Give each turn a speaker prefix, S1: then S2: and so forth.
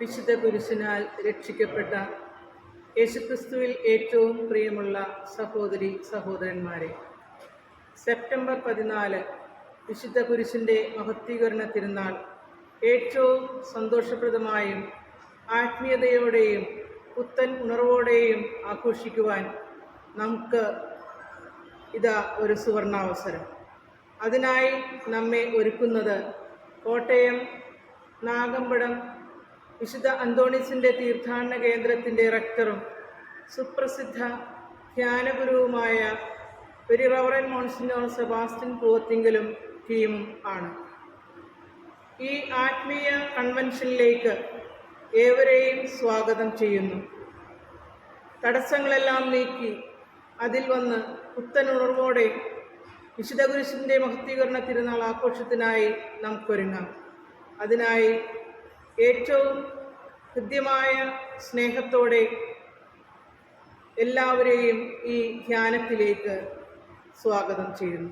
S1: വിശുദ്ധ കുരിശിനാൽ രക്ഷിക്കപ്പെട്ട യേശുക്രിസ്തുവിൽ ഏറ്റവും പ്രിയമുള്ള സഹോദരി സഹോദരന്മാരെ സെപ്റ്റംബർ പതിനാല് വിശുദ്ധ കുരിശിന്റെ മഹത്വീകരണ തിരുനാൾ ഏറ്റവും സന്തോഷപ്രദമായും ആത്മീയതയോടെയും പുത്തൻ ഉണർവോടെയും ആഘോഷിക്കുവാൻ നമുക്ക് ഇതാ ഒരു സുവർണാവസരം. അതിനായി നമ്മെ ഒരുക്കുന്നത് കോട്ടയം നാഗമ്പടം വിശുദ്ധ അന്തോണിസിന്റെ തീർത്ഥാടന കേന്ദ്രത്തിന്റെ റക്ടറും സുപ്രസിദ്ധ ധ്യാനഗുരുവുമായ ഒരു റവറൻ മോൺസിനോർ സെബാസ്റ്റിൻ പൂവത്തിങ്കലും ടീമും ആണ്. ഈ ആത്മീയ കൺവെൻഷനിലേക്ക് ഏവരെയും സ്വാഗതം ചെയ്യുന്നു. തടസ്സങ്ങളെല്ലാം നീക്കി അതിൽ വന്ന് പുത്തനുണർവോടെ വിശുദ്ധ കുരിശിന്റെ മഹത്വീകരണ തിരുനാൾ ആഘോഷത്തിനായി നമുക്കൊരുങ്ങാം. അതിനായി ഏറ്റവും ഹൃദ്യമായ സ്നേഹത്തോടെ എല്ലാവരെയും ഈ ധ്യാനത്തിലേക്ക് സ്വാഗതം ചെയ്യുന്നു.